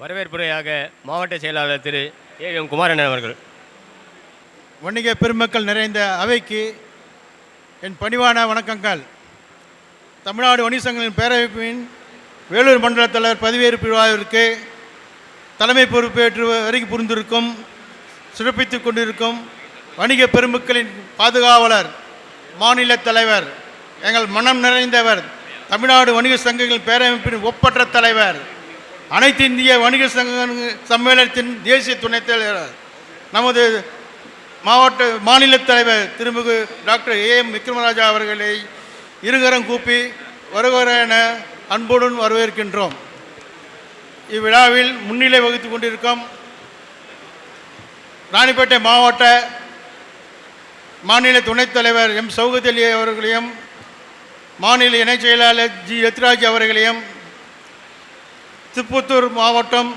வரவேற்புரையாக மாவட்ட செயலாளர் திரு A M குமாரண்ணன் அவர்கள். வணிக பெருமக்கள் நிறைந்த அவைக்கு என் பணிவான வணக்கங்கள். தமிழ்நாடு வணிக சங்கங்களின் பேரவைப்பின் வேலூர் மண்டல தலைவர் பதவியேற்பு விழாவிற்கு தலைமை பொறுப்பேற்று வரைக்கும் புரிந்திருக்கும் சிறப்பித்துக் கொண்டிருக்கும் வணிக பெருமக்களின் பாதுகாவலர் மாநில தலைவர் எங்கள் மனம் நிறைந்தவர் தமிழ்நாடு வணிக சங்கங்களின் பேரமைப்பின் ஒப்பற்ற தலைவர் அனைத்து இந்திய வணிக சங்க சம்மேளனத்தின் தேசிய துணைத் தலைவர் நமது மாவட்ட மாநில தலைவர் திருமிகு டாக்டர் ஏ எம் விக்ரமராஜா அவர்களை இருகரம் கூப்பி வருகிற என அன்புடன் வரவேற்கின்றோம். இவ்விழாவில் முன்னிலை வகித்து கொண்டிருக்கும் ராணிப்பேட்டை மாவட்ட மாநில துணைத் தலைவர் எம் சௌகத் அலி அவர்களையும் மாநில இணைச் செயலாளர் ஜி எத்ராஜ் அவர்களையும் திருப்பத்தூர் மாவட்டம்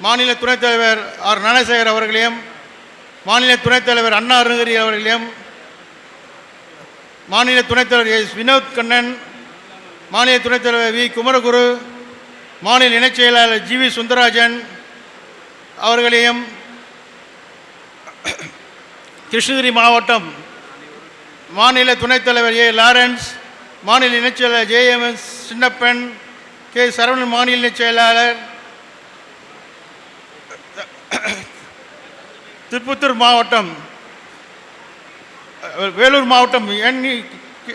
மாநில துணைத் தலைவர் ஆர். ஞானசேகர் அவர்களையும் மாநில துணைத் தலைவர் அண்ணா அருணகிரி அவர்களையும் மாநில துணைத் தலைவர் எஸ். வினோத் கண்ணன் மாநில துணைத் தலைவர் வி. குமரகுரு மாநில இணைச் செயலாளர் ஜி. வி. சுந்தரராஜன் அவர்களையும் கிருஷ்ணகிரி மாவட்டம் மாநில துணைத் தலைவர் ஏ. லாரன்ஸ் மாநில இணைச் செயலாளர் J. M. S. Chinnappan K. Saravanan மாநில செயலாளர். திருப்பத்தூர் மாவட்டம் வேலூர் மாவட்டம் என்.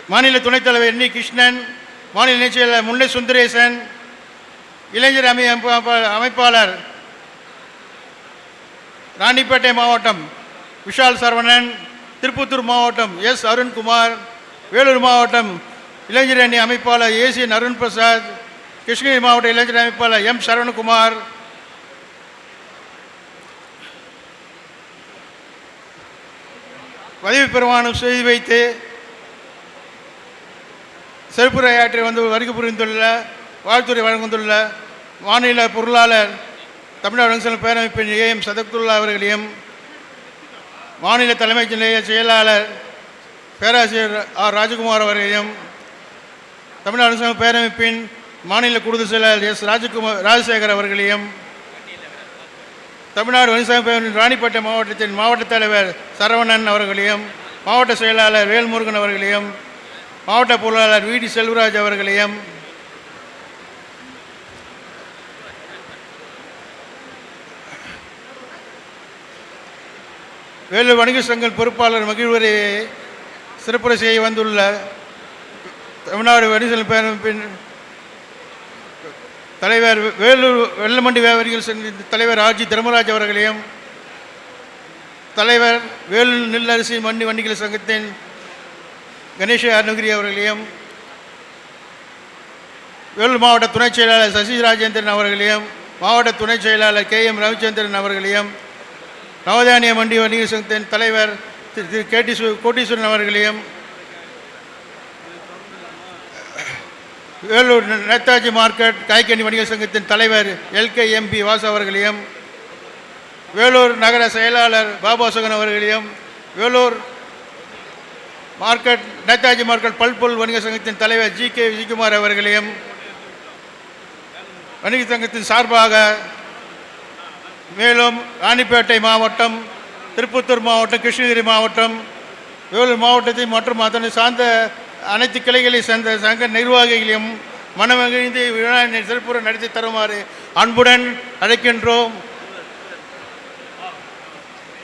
மாநில துணைத் தலைவர் என். கிருஷ்ணன் மாநில இணைச் செயலாளர் முல்லை சுந்தரேசன் இளைஞர் அமை அமைப்பா- அமைப்பாளர் ராணிப்பேட்டை மாவட்டம் விஷால் சரவணன் திருப்பத்தூர் மாவட்டம் எஸ். அருண்குமார் வேலூர் மாவட்டம் இளைஞர் அணி அமைப்பாளர் ஏசியன் அருண் பிரசாத் கிருஷ்ணகிரி மாவட்ட இளைஞர் அமைப்பாளர் எம் சரவணகுமார். பதவி பிரமாணம் செய்து வைத்து சிறப்புரையாற்றி வந்து வருகை புரிந்துள்ள வாழ்த்துறை வழங்குந்துள்ள மாநில பொருளாளர் தமிழ்நாடு அரசு பேரமைப்பின் ஏஎம் சதகுல்லா அவர்களையும் மாநில தலைமைச் நிலைய செயலாளர் பேராசிரியர் ஆர் ராஜகுமார் அவர்களையும் தமிழ்நாடு அரசு பேரமைப்பின் மாநில கூடுதல் செயலாளர் எஸ் ராஜகுமார் ராஜசேகர் அவர்களையும் தமிழ்நாடு வணிகசங்க ராணிப்பேட்டை மாவட்டத்தின் மாவட்ட தலைவர் சரவணன் அவர்களையும் மாவட்ட செயலாளர் வேல்முருகன் அவர்களையும் மாவட்ட பொருளாளர் வி டி செல்வராஜ் அவர்களையும் வேலூர் வணிக சங்க பொறுப்பாளர் மகிழ்வரை சிறப்புரை செய்ய வந்துள்ள தமிழ்நாடு வணிக பேரமைப்பின் தலைவர் வேலூர் வெள்ளமண்டி வியாபாரிகள் சங்க தலைவர் ஆர்ஜி தர்மராஜ் அவர்களையும் தலைவர் வேலூர் நெல்லரிசி மண்டி வண்டிகள் சங்கத்தின் கணேஷ அருணகிரி அவர்களையும் வேலூர் மாவட்ட துணைச் செயலாளர் சசி ராஜேந்திரன் அவர்களையும் மாவட்ட துணைச் செயலாளர் கே எம் ரவிச்சந்திரன் அவர்களையும் நவதானிய மண்டி வணிக சங்கத்தின் தலைவர் திரு திரு கேட்டீஸ்வ கோட்டீஸ்வரன் அவர்களையும் வேலூர் நேதாஜி மார்க்கெட் காய்கனி வணிக சங்கத்தின் தலைவர் எல்கே எம்பி வாசு அவர்களையும் வேலூர் நகர செயலாளர் பாபாசகன் அவர்களையும் வேலூர் மார்க்கெட் நேதாஜி மார்க்கெட் பல்பொருள் வணிக சங்கத்தின் தலைவர் ஜி கே விஜயகுமார் அவர்களையும் வணிக சங்கத்தின் சார்பாக மேலும் ராணிப்பேட்டை மாவட்டம் திருப்பத்தூர் மாவட்டம் கிருஷ்ணகிரி மாவட்டம் வேலூர் மாவட்டத்தை மற்றும் அதனை சார்ந்த அனைத்து கிளைகளை சேர்ந்த சங்க நிர்வாகிகளையும் மனமகிழ்ந்து விழா சிறப்புற நடத்தி தருமாறு அன்புடன் அழைக்கின்றோம்.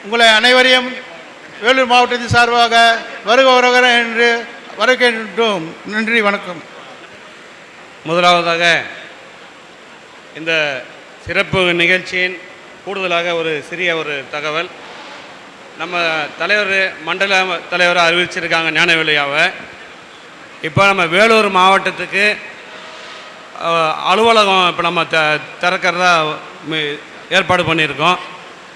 உங்களை அனைவரையும் வேலூர் மாவட்டத்தின் சார்பாக வருக வருகிற என்று வரவேற்கின்றோம். நன்றி வணக்கம். முதலாவதாக இந்த சிறப்பு நிகழ்ச்சியின் கூடுதலாக ஒரு சிறிய ஒரு தகவல். நம்ம தலைவர் மண்டல தலைவராக அறிவிச்சிருக்காங்க ஞானவேலியாவை. இப்போ நம்ம வேலூர் மாவட்டத்துக்கு அலுவலகம் இப்போ நம்ம த திறக்கிறதா ஏற்பாடு பண்ணியிருக்கோம்.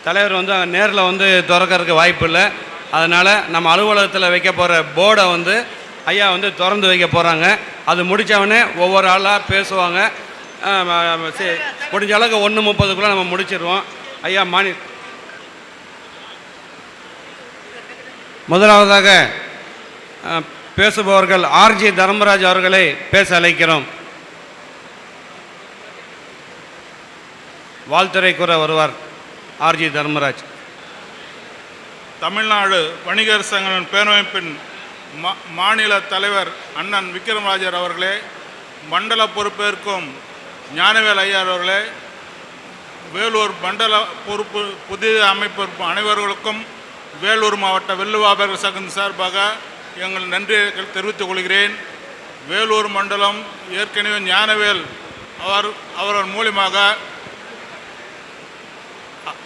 தலைவர் வந்து அங்கே நேரில் வந்து திறக்கறதுக்கு வாய்ப்பு இல்லை. அதனால் நம்ம அலுவலகத்தில் வைக்க போகிற போர்டை வந்து ஐயா வந்து திறந்து வைக்க போகிறாங்க அது முடித்தவொடனே ஒவ்வொரு ஆளாக பேசுவாங்க. சரி, முடிஞ்ச அளவுக்கு ஒன்று முப்பதுக்குள்ளே நம்ம முடிச்சிருவோம். ஐயா மானி முதலாவதாக பேசுபவர்கள் ஆர்ஜி தர்மராஜ் அவர்களை பேச அழைக்கிறோம். வாழ்த்துறை கூற வருவார் ஆர்ஜி தர்மராஜ். தமிழ்நாடு வணிகர் சங்க பேரமைப்பின் மா மாநில தலைவர் அண்ணன் விக்ரமராஜர் அவர்களே மண்டல பொறுப்பேற்கும் ஞானவேல் ஐயர் அவர்களே வேலூர் மண்டல பொறுப்பு புதிய அமைப்பு அனைவர்களுக்கும் வேலூர் மாவட்ட வெள்ளுவாபர்கள் சங்கம் சார்பாக எங்கள் நன்றியை தெரிவித்துக் கொள்கிறேன். வேலூர் மண்டலம் ஏற்கனவே ஞானவேல் அவர் அவர்கள் மூலியமாக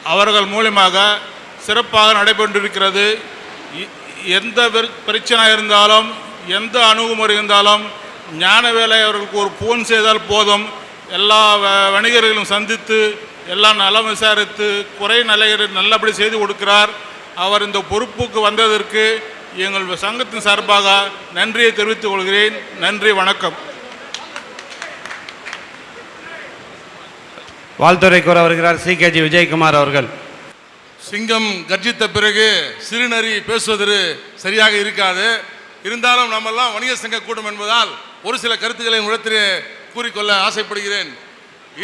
அவர்கள் மூலியமாக சிறப்பாக நடைபெற்றிருக்கிறது. எந்த பிரச்சனை இருந்தாலும் எந்த அணுகுமுறை இருந்தாலும் ஞானவேலை அவர்களுக்கு ஒரு ஃபோன் செய்தால் போதும். எல்லா வ- வணிகர்களும் சந்தித்து எல்லாம் நலம் விசாரித்து குறை நிலைகளை நல்லபடி செய்து கொடுக்கிறார். அவர் இந்த பொறுப்புக்கு வந்ததற்கு எங்கள் சங்கத்தின் சார்பாக நன்றியை தெரிவித்துக் கொள்கிறேன். நன்றி வணக்கம். வாழ்த்துறை கூற வருகிறார் சி. கேஜி விஜயகுமார் அவர்கள். சிங்கம் கர்ஜித்த பிறகு சிறுநரி பேசுவது சரியாக இருக்காது. இருந்தாலும் நம்மெல்லாம் வணிக சங்க கூட்டம் என்பதால் ஒரு சில கருத்துக்களை உடத்திலே கூறிக்கொள்ள ஆசைப்படுகிறேன்.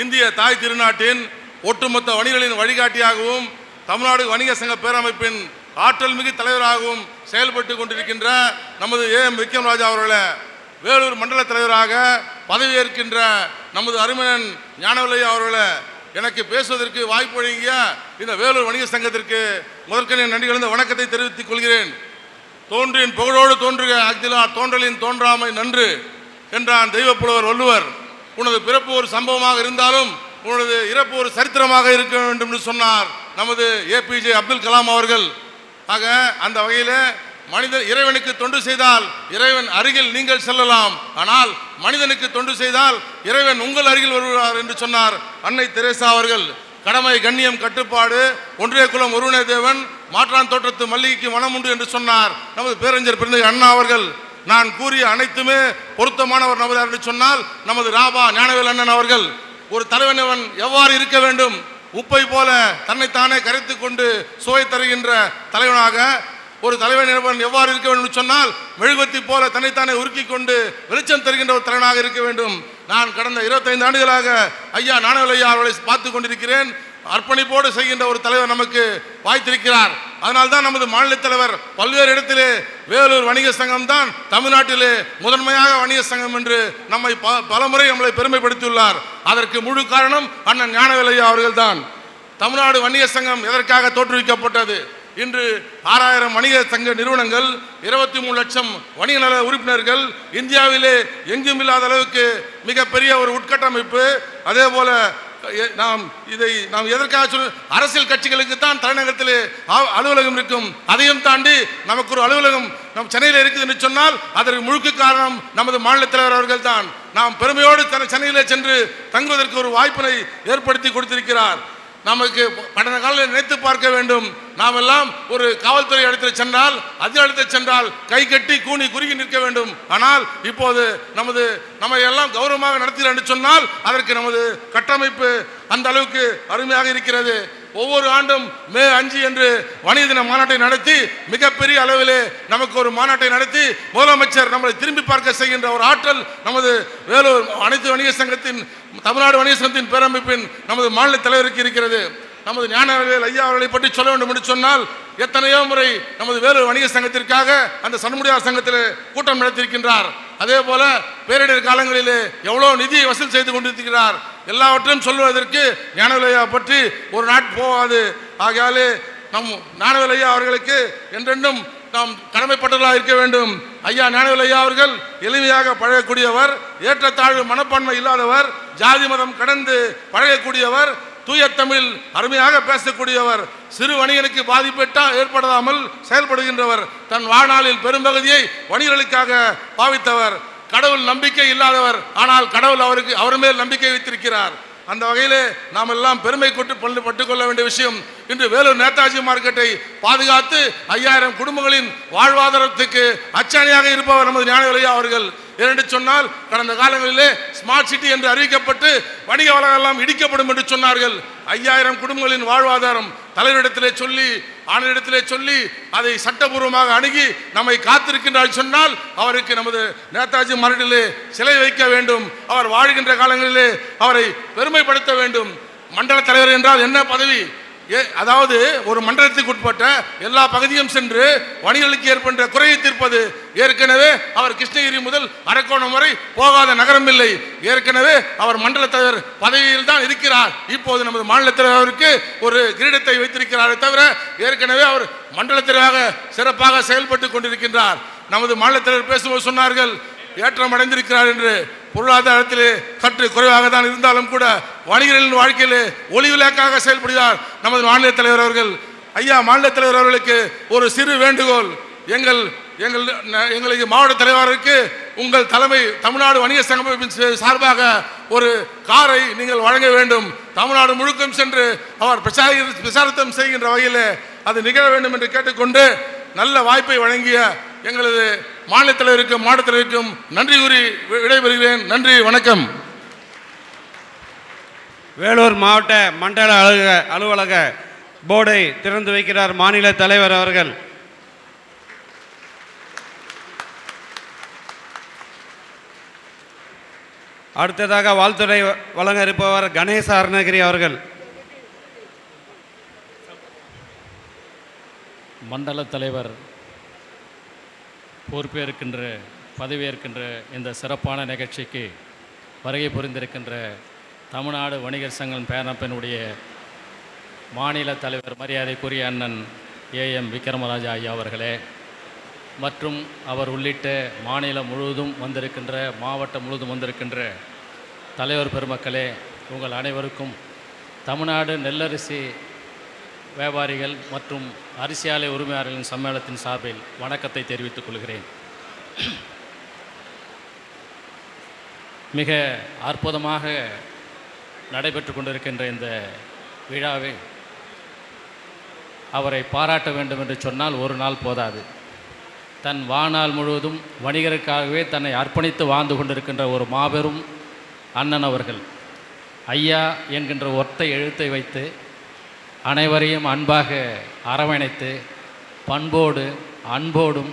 இந்திய தாய் திருநாட்டின் ஒட்டுமொத்த வணிகர்களின் வழிகாட்டியாகவும் தமிழ்நாடு வணிக சங்க பேரமைப்பின் ஆற்றல் மிகு தலைவராகவும் செயல்பட்டு கொண்டிருக்கின்ற நமது ஏ எம் விக்ரமராஜா அவர்களை வேலூர் மண்டல தலைவராக பதவியேற்கின்ற நமது அருமையன் ஞானவில்லையா அவர்களை எனக்கு பேசுவதற்கு வாய்ப்பு வழங்கிய இந்த வேலூர் வணிக சங்கத்திற்கு முதற்கனே நன்றி கலந்த வணக்கத்தை தெரிவித்துக் கொள்கிறேன். தோன்றின் புகழோடு தோன்றுக அக்திலா தோன்றலின் தோன்றாமை நன்று என்றான் தெய்வப்புலவர் வள்ளுவர். உனது பிறப்பு ஒரு சம்பவமாக இருந்தாலும் உனது இறப்பு ஒரு சரித்திரமாக இருக்க வேண்டும் என்று சொன்னார் நமது ஏபிஜே அப்துல் கலாம் அவர்கள். ஆக அந்த வகையில் மனிதன் இறைவனுக்கு தொண்டு செய்தால் இறைவன் அருகில் நீங்கள் செல்லலாம். ஆனால் மனிதனுக்கு தொண்டு செய்தால் இறைவன் உங்கள் அருகில் வருவார் என்று சொன்னார் அன்னை தெரேசா அவர்கள். கடமை கண்ணியம் கட்டுப்பாடு ஒன்றிய குலம் ஒருவனே தேவன் மாற்றான் தோற்றத்து மல்லிகைக்கு மனம் உண்டு என்று சொன்னார். நமது பேரறிஞர் பிறந்த அண்ணா அவர்கள் நான் கூறிய அனைத்துமே பொருத்தமானவர் நபர் என்று சொன்னால் நமது ராபா ஞானவேல் அண்ணன் அவர்கள் ஒரு தலைவனவன் எவ்வாறு இருக்க வேண்டும்? உப்பை போல தன்னைத்தானே கரைத்து கொண்டு சுவை தருகின்ற தலைவனாக ஒரு தலைவன் நிறுவனம் எவ்வாறு இருக்க வேண்டும் சொன்னால் மெழுகுவத்தி போல தன்னைத்தானே உருக்கி கொண்டு வெளிச்சம் தருகின்ற ஒரு தலைவனாக இருக்க வேண்டும். நான் கடந்த 25 ஆண்டுகளாக ஐயா நானவலையா அவர்களை பார்த்து கொண்டிருக்கிறேன். அர்ப்பணிப்போடு செய்கின்ற ஒரு தலைவர் நமக்கு வாய்த்திருக்கிறார். அதனால்தான் நமது மாநில தலைவர் பல்வேறு இடத்திலே வேலூர் வணிக சங்கம் தான் தமிழ்நாட்டிலே முதன்மையாக வணிக சங்கம் என்று நம்மை ப பலமுறை நம்மளை பெருமைப்படுத்தியுள்ளார். அதற்கு முழு காரணம் அண்ணன் ஞானவேல் அவர்கள் அவர்கள்தான். தமிழ்நாடு வணிக சங்கம் எதற்காக தோற்றுவிக்கப்பட்டது? இன்று ஆறாயிரம் வணிக சங்க நிறுவனங்கள் இருபத்தி மூணு லட்சம் வணிக நல உறுப்பினர்கள் இந்தியாவிலே எங்கும் இல்லாத அளவுக்கு மிகப்பெரிய ஒரு உட்கட்டமைப்பு. அதே போல நாம் இதை நாம் எதற்காக சொல்ல அரசியல் கட்சிகளுக்கு தான் தலைநகரத்திலே அலுவலகம் இருக்கும். அதையும் தாண்டி நமக்கு ஒரு அலுவலகம் நம் சென்னையில் இருக்குது என்று சொன்னால் அதற்கு முழுக்க காரணம் நமது மாநில தலைவர் அவர்கள் தான் நாம் பெருமையோடு சென்னையில் சென்று தங்குவதற்கு ஒரு வாய்ப்பினை ஏற்படுத்தி கொடுத்திருக்கிறார். நமக்கு கடந்த காலம் நினைத்து பார்க்க வேண்டும். நாம் எல்லாம் ஒரு காவல்துறை இடத்தில் சென்றால் அதிகாரத்தில் சென்றால் கை கட்டி கூனி குறுகி நிற்க வேண்டும். ஆனால் இப்போது நமது நம்ம எல்லாம் கௌரவமாக நடத்துகிறோம் என்று சொன்னால் அதற்கு நமது கட்டமைப்பு அந்த அளவுக்கு அருமையாக இருக்கிறது. ஒவ்வொரு ஆண்டும் மே அஞ்சு என்று வணிக தின மாநாட்டை நடத்தி மிகப்பெரிய அளவிலே நமக்கு ஒரு மாநாட்டை நடத்தி முதலமைச்சர் நம்மளை திரும்பி பார்க்க செய்கின்ற ஒரு ஆற்றல் நமது வேலூர் அனைத்து வணிக சங்கத்தின் தமிழ்நாடு வணிக சங்கத்தின் பேரமைப்பின் நமது மாநில தலைவருக்கு இருக்கிறது. நமது ஞானவேல் ஐயா அவர்களை பற்றி சொல்ல வேண்டும் என்று சொன்னால் எத்தனையோ முறை நமது வேலூர் வணிக சங்கத்திற்காக அந்த சண்முடியார் சங்கத்தில் கூட்டம் நடத்தியிருக்கின்றார். அதே போல பேரிடர் காலங்களிலே எவ்வளோ நிதியை வசூல் செய்து கொண்டிருக்கிறார். எல்லாவற்றையும் சொல்வதற்கு ஞானவிலையா பற்றி ஒரு நாட் போகாது. ஆகையாலே நம் ஞானவிலையா அவர்களுக்கு என்றென்றும் நாம் கடமைப்பட்டதாக இருக்க வேண்டும். ஐயா ஞானவிலையா அவர்கள் எளிமையாக பழகக்கூடியவர் ஏற்றத்தாழ்வு மனப்பான்மை இல்லாதவர் ஜாதி மதம் கடந்து பழகக்கூடியவர் தூய தமிழ் அருமையாக பேசக்கூடியவர் சிறு வணிகனுக்கு பாதிப்பேட்டா ஏற்படாமல் செயல்படுகின்றவர் தன் வாழ்நாளில் பெரும்பகுதியை வணிகர்களுக்காக பாவித்தவர் கடவுள் நம்பிக்கை இல்லாதவர். ஆனால் கடவுள் அவருக்கு அவர் மேல் நம்பிக்கை வைத்திருக்கிறார். அந்த வகையிலே நாம் எல்லாம் பெருமை கொண்டு பள்ளி பட்டுக்கொள்ள வேண்டிய விஷயம். இன்று வேலூர் நேதாஜி மார்க்கெட்டை பாதுகாத்து ஐயாயிரம் குடும்பங்களின் வாழ்வாதாரத்துக்கு அச்சாணியாக இருப்பவர் நமது ஞானவிலையா அவர்கள். ஏனென்று சொன்னால் கடந்த காலங்களிலே ஸ்மார்ட் சிட்டி என்று அறிவிக்கப்பட்டு வணிக வளம் இடிக்கப்படும் என்று சொன்னார்கள். ஐயாயிரம் குடும்பங்களின் வாழ்வாதாரம் தலைவரிடத்திலே சொல்லி ஆணையிடத்திலே சொல்லி அதை சட்டபூர்வமாக அணுகி நம்மை காத்திருக்கின்றால் சொன்னால் அவருக்கு நமது நேதாஜி மரடிலே சிலை வைக்க வேண்டும். அவர் வாழ்கின்ற காலங்களிலே அவரை பெருமைப்படுத்த வேண்டும். மண்டல தலைவர் என்றால் என்ன பதவி? அதாவது ஒரு மண்டலத்துக்கு உட்பட்ட எல்லா பகுதியும் சென்று வணிகர்களுக்கு ஏற்பட்ட குறையை தீர்ப்பது ஏற்கனவே அவர் கிருஷ்ணகிரி முதல் அரக்கோணம் வரை போகாத நகரம் இல்லை. ஏற்கனவே அவர் மண்டல தலைவர் பதவியில் தான் இருக்கிறார். இப்போது நமது மாநில தலைவருக்கு ஒரு கிரீடத்தை வைத்திருக்கிறாரே தவிர ஏற்கனவே அவர் மண்டலத்திற்காக சிறப்பாக செயல்பட்டு கொண்டிருக்கின்றார். நமது மாநில தலைவர் பேசும்போது சொன்னார்கள் ஏற்றம் அடைந்திருக்கிறார் என்று. பொருளாதாரத்தில் சற்று குறைவாக தான் இருந்தாலும் கூட வணிகர்களின் வாழ்க்கையில் ஒளிவிளக்காக செயல்படுகிறார் நமது மாநில தலைவர் அவர்கள். ஐயா மாநில தலைவர் அவர்களுக்கு ஒரு சிறு வேண்டுகோள். எங்கள் எங்கள் எங்களுக்கு மாவட்ட தலைவருக்கு உங்கள் தலைமை தமிழ்நாடு வணிக சங்கமின் சார்பாக ஒரு காரை நீங்கள் வழங்க வேண்டும். தமிழ்நாடு முழுக்கம் சென்று அவர் பிரச்சார பிரச்சாரத்தம் செய்கின்ற வகையில் அது நிகழ வேண்டும் என்று கேட்டுக்கொண்டு நல்ல வாய்ப்பை வழங்கிய எங்களது மாநில தலைவருக்கும் மாவட்ட தலைவருக்கும் நன்றி கூறி விடைபெறுகிறேன். நன்றி வணக்கம். வேலூர் மாவட்ட மண்டல அலுவலக அலுவலக போர்டை திறந்து வைக்கிறார் மாநில தலைவர் அவர்கள். அடுத்ததாக வாழ்த்துறை வழங்க இருப்பவர் கணேச அருணகிரி அவர்கள். மண்டல தலைவர் பொறுப்பேற்கின்ற பதவியேற்கின்ற இந்த சிறப்பான நிகழ்ச்சிக்கு வருகை புரிந்திருக்கின்ற தமிழ்நாடு வணிகர் சங்கம் பேரமைப்பினுடைய மாநில தலைவர் மரியாதைக்குரிய அண்ணன் ஏஎம் விக்ரமராஜா ஐயா அவர்களே மற்றும் அவர் உள்ளிட்ட மாநிலம் முழுவதும் வந்திருக்கின்ற மாவட்டம் முழுவதும் வந்திருக்கின்ற தலைவர் பெருமக்களே உங்கள் அனைவருக்கும் தமிழ்நாடு நெல்லரிசி வியாபாரிகள் மற்றும் அரிசி ஆலை உரிமையாளர்களின் சம்மேளனத்தின் சார்பில் வணக்கத்தை தெரிவித்துக் கொள்கிறேன். மிக அற்புதமாக நடைபெற்று கொண்டிருக்கின்ற இந்த விழாவை அவரை பாராட்ட வேண்டும் என்று சொன்னால் ஒரு நாள் போதாது. தன் வாழ்நாள் முழுவதும் வணிகருக்காகவே தன்னை அர்ப்பணித்து வாழ்ந்து கொண்டிருக்கின்ற ஒரு மாபெரும் அண்ணன் அவர்கள். ஐயா என்கின்ற ஒத்தை எழுத்தை வைத்து அனைவரையும் அன்பாக அரவணைத்து பண்போடு அன்போடும்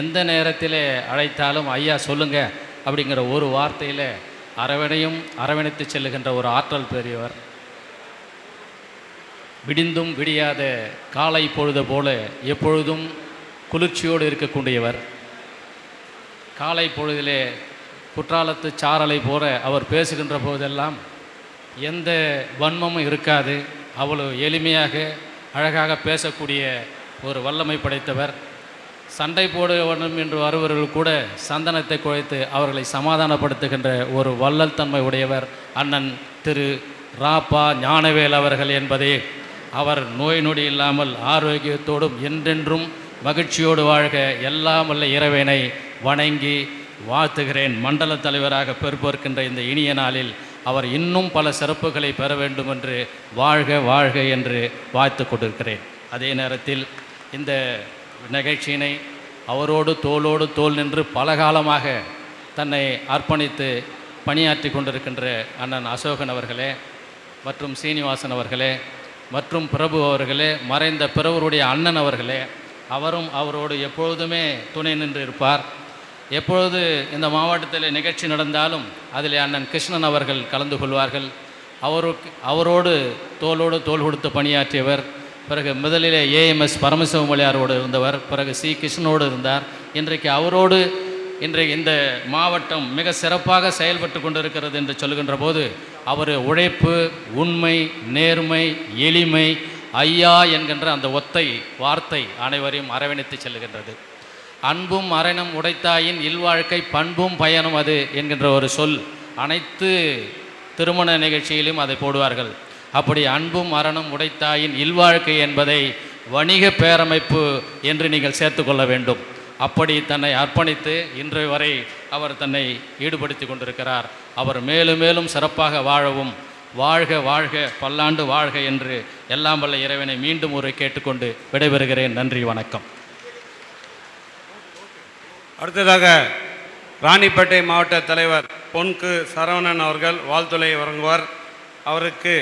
எந்த நேரத்தில் அழைத்தாலும் ஐயா சொல்லுங்கள் அப்படிங்கிற ஒரு வார்த்தையில் அரவணையும் அரவணைத்து செல்லுகின்ற ஒரு ஆற்றல் பெரியவர். விடிந்தும் விடியாத காலை பொழுது போல எப்பொழுதும் குளிர்ச்சியோடு இருக்கக்கூடியவர். காலை பொழுதிலே குற்றாலத்து சாரலை போல அவர் பேசுகின்ற போதெல்லாம் எந்த வன்மமும் இருக்காது. அவ்வளவு எளிமையாக அழகாக பேசக்கூடிய ஒரு வல்லமை படைத்தவர். சண்டை போட வேண்டும் என்று வருபவர்கள் கூட சந்தனத்தை குழைத்து அவர்களை சமாதானப்படுத்துகின்ற ஒரு வள்ளல் தன்மை உடையவர் அண்ணன் திரு ராப்பா ஞானவேல் அவர்கள் என்பதே. அவர் நோய் நொடி இல்லாமல் ஆரோக்கியத்தோடும் என்றென்றும் மகிழ்ச்சியோடு வாழ்க. எல்லாம் வல்ல இறைவனை வணங்கி வாழ்த்துகிறேன். மண்டல தலைவராக பொறுப்பேற்கின்ற இந்த இனிய நாளில் அவர் இன்னும் பல சிறப்புகளை பெற வேண்டும் என்று வாழ்க வாழ்க என்று வாழ்த்து கொண்டிருக்கிறேன். அதே நேரத்தில் இந்த நிகழ்ச்சியினை அவரோடு தோளோடு தோல் நின்று பல காலமாக தன்னை அர்ப்பணித்து பணியாற்றி கொண்டிருக்கின்ற அண்ணன் அசோகன் அவர்களே மற்றும் சீனிவாசன் அவர்களே மற்றும் பிரபு அவர்களே மறைந்த பிறவருடைய அண்ணன் அவர்களே அவரும் அவரோடு எப்பொழுதுமே துணை நின்று இருப்பார். எப்பொழுது இந்த மாவட்டத்தில் நிகழ்ச்சி நடந்தாலும் அதில் அண்ணன் கிருஷ்ணன் அவர்கள் கலந்து கொள்வார்கள். அவருக்கு அவரோடு தோளோடு தோள் கொடுத்து பணியாற்றியவர் பிறகு முதலிலே ஏஎம்எஸ் பரமசிவமொழியாரோடு இருந்தவர் பிறகு சி. கிருஷ்ணனோடு இருந்தார். இன்றைக்கு அவரோடு இன்றைக்கு இந்த மாவட்டம் மிக சிறப்பாக செயல்பட்டு கொண்டிருக்கிறது என்று சொல்கின்ற போது அவர் உழைப்பு உண்மை நேர்மை எளிமை ஐயா என்கின்ற அந்த ஒத்தை வார்த்தை அனைவரையும் அரவணைத்து செல்லுகின்றது. அன்பும் அரணம் உடைத்தாயின் இல்வாழ்க்கை பண்பும் பயனும் அது என்கின்ற ஒரு சொல் அனைத்து திருமண நிகழ்ச்சியிலும் அதை போடுவார்கள். அப்படி அன்பும் மரணம் உடைத்தாயின் இல்வாழ்க்கை என்பதை வணிக பேரமைப்பு என்று நீங்கள் சேர்த்து கொள்ள வேண்டும். அப்படி தன்னை அர்ப்பணித்து இன்று வரை அவர் தன்னை ஈடுபடுத்தி கொண்டிருக்கிறார். அவர் மேலும் மேலும் சிறப்பாக வாழவும் வாழ்க வாழ்க பல்லாண்டு வாழ்க என்று எல்லாம் வல்ல இறைவனை மீண்டும் ஒரு கேட்டுக்கொண்டு விடைபெறுகிறேன். நன்றி வணக்கம். அடுத்ததாக ராணிப்பேட்டை மாவட்ட தலைவர் பொன்கு சரவணன் அவர்கள் வாழ்த்துளை வழங்குவார். அவருக்கு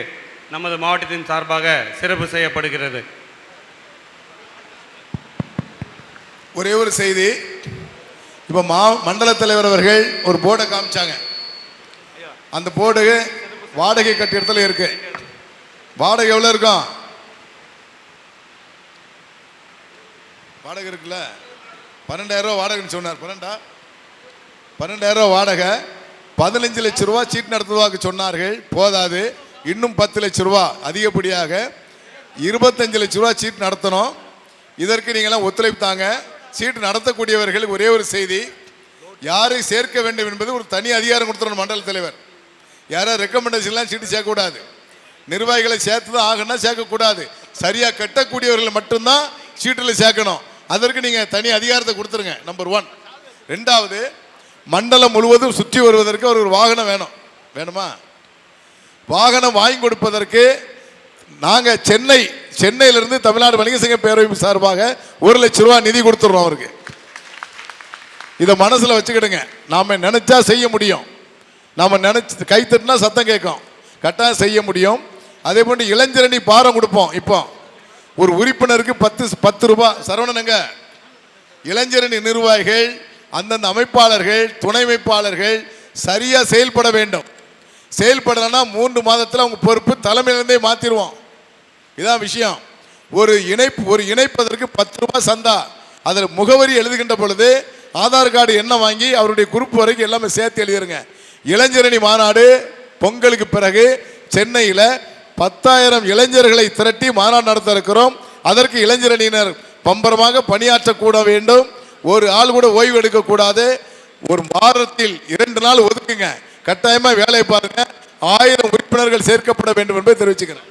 நமது மாவட்டத்தின் சார்பாக சிறப்பு செய்யப்படுகிறது. ஒரே ஒரு செய்தி. இப்போ மா மண்டல தலைவர் அவர்கள் ஒரு போர்டை காமிச்சாங்க. அந்த போர்டு வாடகை கட்டிடத்தில் இருக்கு. வாடகை எவ்வளோ இருக்கும்? வாடகை இருக்குல்ல? பன்னெண்டாயிரம் ரூபா வாடகைன்னு சொன்னார். பன்னெண்டா? பன்னெண்டாயிரம் ரூபா வாடகை. பதினஞ்சு லட்ச ரூபா சீட் நடத்துவாக்கு சொன்னார்கள். போதாது. இன்னும் பத்து லட்ச ரூபா அதிகப்படியாக இருபத்தஞ்சு லட்ச ரூபா சீட் நடத்தணும். இதற்கு நீங்களாம் ஒத்துழைப்பு தாங்க சீட்டு நடத்தக்கூடியவர்கள் ஒரே ஒரு செய்தி யாரை சேர்க்க வேண்டும் என்பது ஒரு தனி அதிகாரம் கொடுத்துடணும் மண்டல தலைவர். யாரும் ரெக்கமெண்டேஷன்லாம் சீட்டு சேர்க்கக்கூடாது. நிர்வாகிகளை சேர்த்து தான் ஆகணும்னா சேர்க்கக்கூடாது. சரியாக கட்டக்கூடியவர்களை மட்டும்தான் சீட்டில் சேர்க்கணும். அதற்கு நீங்கள் தனி அதிகாரத்தை கொடுத்துருங்க நம்பர் ஒன் ரெண்டாவது மண்டலம் முழுவதும் சுற்றி வருவதற்கு ஒரு வாகனம் வேணும். வேணுமா? வாகனம் வாங்கி கொடுப்பதற்கு நாங்கள் சென்னை சென்னையிலிருந்து தமிழ்நாடு வணிக சங்க பேரவை சார்பாக ஒரு லட்ச ரூபா நிதி கொடுத்துட்றோம் அவருக்கு. இதை மனசில் வச்சுக்கிடுங்க. நாம் நினச்சா செய்ய முடியும். நாம் நினச்சி கை தட்டினா சத்தம் கேட்கும். கட்டாயம் செய்ய முடியும். அதே போன்று இளைஞரணி பாரம் கொடுப்போம் இப்போ. ஒரு உறுப்பினருக்கு பத்து பத்து ரூபாய் சரவணனுங்க இளைஞரணி நிர்வாகிகள் அந்தந்த அமைப்பாளர்கள் துணை அமைப்பாளர்கள் சரியாக செயல்பட வேண்டும். செயல்படலைன்னா மூன்று மாதத்தில் அவங்க பொறுப்பு தலைமையிலேருந்தே மாற்றிடுவோம் இதான் விஷயம். ஒரு இணைப்பு ஒரு இணைப்பதற்கு பத்து ரூபாய் சந்தா. அதில் முகவரி எழுதுகின்ற பொழுது ஆதார் கார்டு என்ன வாங்கி அவருடைய குறிப்பு வரைக்கும் எல்லாமே சேர்த்து எழுதிருங்க. இளைஞரணி மாநாடு பொங்கலுக்கு பிறகு சென்னையில் பத்தாயிரம் இளைஞர்களை திரட்டி மாநாடு நடத்த இருக்கிறோம். அதற்கு இளைஞரணியினர் பம்பரமாக பணியாற்றக்கூட வேண்டும். ஒரு ஆள் கூட ஓய்வு எடுக்கக்கூடாது. ஒரு வாரத்தில் இரண்டு நாள் ஒதுக்குங்க. கட்டாயமாக வேலையை பாருங்க. ஆயிரம் உறுப்பினர்கள் சேர்க்கப்பட வேண்டும் என்பதை தெரிவிச்சுக்கிறேன்.